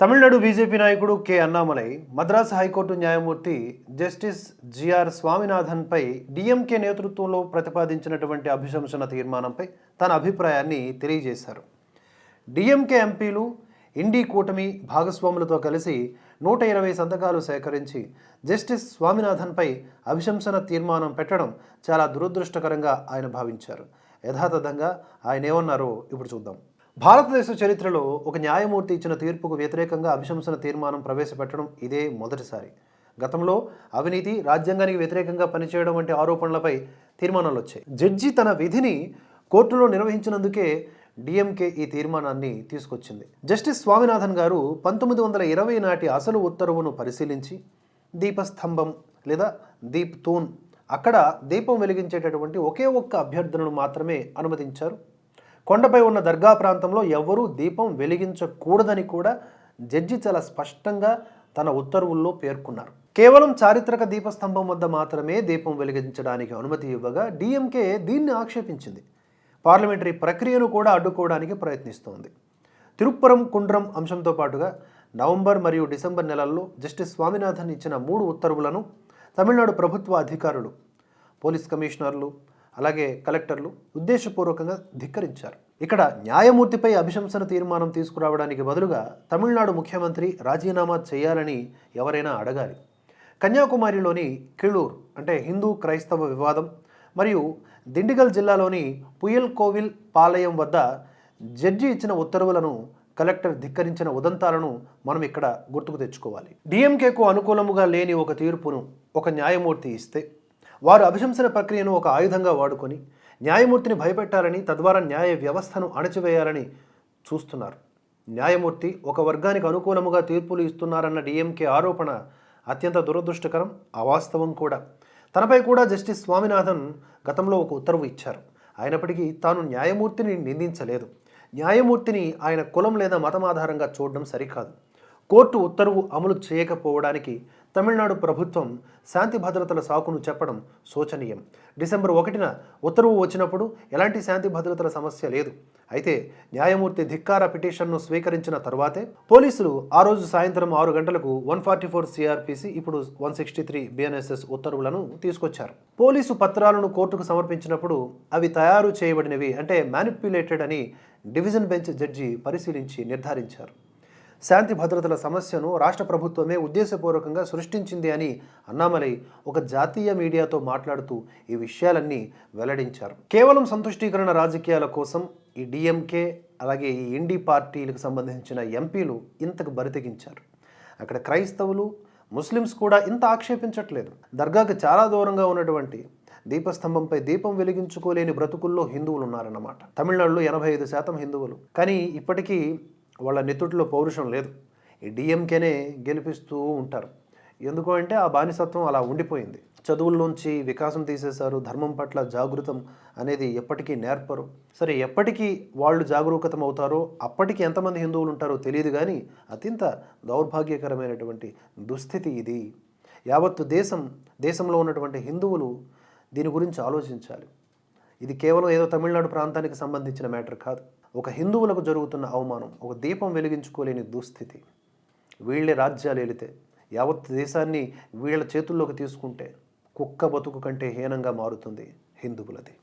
Tamil Nadu BJP నాయకుడు K Annamalai Madras high court న్యాయమూర్తి justice GR స్వామినాథన్పై డిఎంకే నేతృత్వంలో ప్రతిపాదించినటువంటి అభిశంసన తీర్మానంపై తన అభిప్రాయాన్ని తెలియజేశారు. డిఎంకే ఎంపీలు ఇండి కూటమి భాగస్వాములతో కలిసి నూట ఇరవై సంతకాలు సేకరించి జస్టిస్ స్వామినాథన్పై అభిశంసన తీర్మానం పెట్టడం చాలా దురదృష్టకరంగా ఆయన భావించారు. యథాతథంగా ఆయన ఏమన్నారో ఇప్పుడు చూద్దాం. భారతదేశ చరిత్రలో ఒక న్యాయమూర్తి ఇచ్చిన తీర్పుకు వ్యతిరేకంగా అభిశంసన తీర్మానం ప్రవేశపెట్టడం ఇదే మొదటిసారి. గతంలో అవినీతి రాజ్యాంగానికి వ్యతిరేకంగా పనిచేయడం వంటి ఆరోపణలపై తీర్మానాలు వచ్చాయి జడ్జి తన విధిని కోర్టులో నిర్వహించినందుకే డిఎంకే ఈ తీర్మానాన్ని తీసుకొచ్చింది. జస్టిస్ స్వామినాథన్ గారు పంతొమ్మిది వందల ఇరవై నాటి అసలు ఉత్తర్వును పరిశీలించి దీపస్తంభం లేదా దీప్ తూన్ అక్కడ దీపం వెలిగించేటటువంటి ఒకే ఒక్క అభ్యర్థనను మాత్రమే అనుమతించారు. కొండపై ఉన్న దర్గా ప్రాంతంలో ఎవరూ దీపం వెలిగించకూడదని కూడా జడ్జి చాలా స్పష్టంగా తన ఉత్తర్వుల్లో పేర్కొన్నారు. కేవలం చారిత్రక దీపస్తంభం వద్ద మాత్రమే దీపం వెలిగించడానికి అనుమతి ఇవ్వగా డిఎంకే దీన్ని ఆక్షేపించింది. పార్లమెంటరీ ప్రక్రియను కూడా అడ్డుకోవడానికి ప్రయత్నిస్తోంది. తిరుప్పురం కుండ్రం అంశంతో పాటుగా నవంబర్ మరియు డిసెంబర్ నెలల్లో జస్టిస్ స్వామినాథన్ ఇచ్చిన మూడు ఉత్తర్వులను తమిళనాడు ప్రభుత్వ అధికారులు పోలీస్ కమిషనర్లు అలాగే కలెక్టర్లు ఉద్దేశపూర్వకంగా ధిక్కరించారు. ఇక్కడ న్యాయమూర్తిపై అభిశంసన తీర్మానం తీసుకురావడానికి బదులుగా తమిళనాడు ముఖ్యమంత్రి రాజీనామా చేయాలని ఎవరైనా అడగాలి. కన్యాకుమారిలోని కిళూర్ అంటే హిందూ క్రైస్తవ వివాదం మరియు దిండిగల్ జిల్లాలోని పుయల్ కోవిల్ పాలయం వద్ద జడ్జి ఇచ్చిన ఉత్తర్వులను కలెక్టర్ ధిక్కరించిన ఉదంతాలను మనం ఇక్కడ గుర్తుకు తెచ్చుకోవాలి. డిఎంకేకు అనుకూలముగా లేని ఒక తీర్పును ఒక న్యాయమూర్తి ఇస్తే వారు అభిశంసన ప్రక్రియను ఒక ఆయుధంగా వాడుకొని న్యాయమూర్తిని భయపెట్టాలని తద్వారా న్యాయ వ్యవస్థను అణచివేయాలని చూస్తున్నారు. న్యాయమూర్తి ఒక వర్గానికి అనుకూలముగా తీర్పులు ఇస్తున్నారన్న డిఎంకే ఆరోపణ అత్యంత దురదృష్టకరం అవాస్తవం కూడా. తనపై కూడా జస్టిస్ స్వామినాథన్ గతంలో ఒక ఉత్తర్వు ఇచ్చారు. అయినప్పటికీ తాను న్యాయమూర్తిని నిందించలేదు. న్యాయమూర్తిని ఆయన కులం లేదా మతం ఆధారంగా చూడడం సరికాదు. కోర్టు ఉత్తర్వు అమలు చేయకపోవడానికి తమిళనాడు ప్రభుత్వం శాంతి భద్రతల సాకును చెప్పడం శోచనీయం. డిసెంబర్ ఒకటిన ఉత్తర్వు వచ్చినప్పుడు ఎలాంటి శాంతి భద్రతల సమస్య లేదు. అయితే న్యాయమూర్తి ధిక్కార పిటిషన్ను స్వీకరించిన తర్వాతే పోలీసులు ఆ రోజు సాయంత్రం ఆరు గంటలకు వన్ ఫార్టీ ఫోర్ సిఆర్పిసి ఇప్పుడు వన్ సిక్స్టీ త్రీ బిఎన్ఎస్ఎస్ ఉత్తర్వులను తీసుకొచ్చారు. పోలీసు పత్రాలను కోర్టుకు సమర్పించినప్పుడు అవి తయారు చేయబడినవి అంటే మ్యానిప్యులేటెడ్ అని డివిజన్ బెంచ్ జడ్జి పరిశీలించి నిర్ధారించారు. శాంతి భద్రతల సమస్యను రాష్ట్ర ప్రభుత్వమే ఉద్దేశపూర్వకంగా సృష్టించింది అని అన్నామలై ఒక జాతీయ మీడియాతో మాట్లాడుతూ ఈ విషయాలన్నీ వెల్లడించారు. కేవలం సంతుష్టీకరణ రాజకీయాల కోసం ఈ డిఎంకే అలాగే ఈ ఇండి పార్టీలకు సంబంధించిన ఎంపీలు ఇంతకు బరితెగించారు. అక్కడ క్రైస్తవులు ముస్లిమ్స్ కూడా ఇంత ఆక్షేపించట్లేదు. దర్గాకి చాలా దూరంగా ఉన్నటువంటి దీపస్తంభంపై దీపం వెలిగించుకోలేని బ్రతుకుల్లో హిందువులు ఉన్నారన్నమాట తమిళనాడులో ఎనభై ఐదు శాతం హిందువులు. కానీ ఇప్పటికీ వాళ్ళ నెత్తుటిలో పౌరుషం లేదు. ఈ డిఎంకేనే గెలిపిస్తూ ఉంటారు. ఎందుకు అంటే ఆ బానిసత్వం అలా ఉండిపోయింది. చదువుల్లోంచి వికాసం తీసేశారు ధర్మం పట్ల జాగృతం అనేది ఎప్పటికీ నేర్పరు. సరే ఎప్పటికీ వాళ్ళు జాగరూకతం అవుతారో అప్పటికి ఎంతమంది హిందువులు ఉంటారో తెలియదు కానీ అత్యంత దౌర్భాగ్యకరమైనటువంటి దుస్థితి ఇది. యావత్తు దేశం దేశంలో ఉన్నటువంటి హిందువులు దీని గురించి ఆలోచించాలి. ఇది కేవలం ఏదో తమిళనాడు ప్రాంతానికి సంబంధించిన మ్యాటర్ కాదు. ఒక హిందువులకు జరుగుతున్న అవమానం ఒక దీపం వెలిగించుకోలేని దుస్థితి. వీళ్ళే రాజ్యాలు ఏలితే యావత్ దేశాన్ని వీళ్ళ చేతుల్లోకి తీసుకుంటే కుక్క బతుకు కంటే హీనంగా మారుతుంది హిందువులది.